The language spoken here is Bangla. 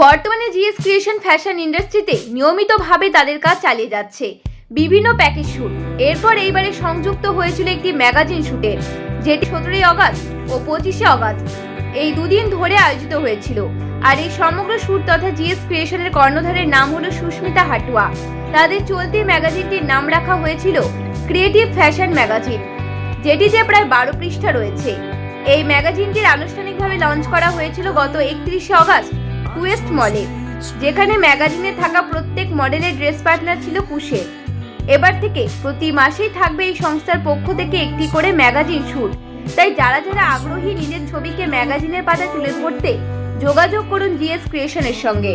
বর্তমানে জিএস ক্রিয়েশন ফ্যাশন ইন্ডাস্ট্রিতে নিয়মিতভাবে তাদের কাজ চালিয়ে যাচ্ছে। বিভিন্ন প্যাকেজ শ্যুট এরপর এইবারে সংযুক্ত হয়েছিল একটি ম্যাগাজিন শ্যুটের যেটি সতেরোই অগস্ট ও পঁচিশে অগস্ট এই দুদিন ধরে আয়োজিত হয়েছিল। আর এই সমগ্র শ্যুট তথা জিএস ক্রিয়েশনের কর্ণধারের নাম হলো সুস্মিতা হাটুয়া। তাদের চলতি ম্যাগাজিনটির নাম রাখা হয়েছিল ক্রিয়েটিভ ফ্যাশন ম্যাগাজিন, যেটিতে প্রায় বারো পৃষ্ঠা রয়েছে। এই ম্যাগাজিনটির আনুষ্ঠানিকভাবে লঞ্চ করা হয়েছিল গত একত্রিশে অগস্ট কুয়েস্ট মলে যেখানে ম্যাগাজিনে থাকা প্রত্যেক মডেলের ড্রেস পার্টনার ছিল কুশের। এবার থেকে প্রতি মাসেই থাকবে এই সংস্থার পক্ষ থেকে একটি করে ম্যাগাজিন শুট। তাই যারা যারা আগ্রহী নিজের ছবিকে ম্যাগাজিনের পাতায় তুলে ধরতে যোগাযোগ করুন জিএস ক্রিয়েশনের সঙ্গে।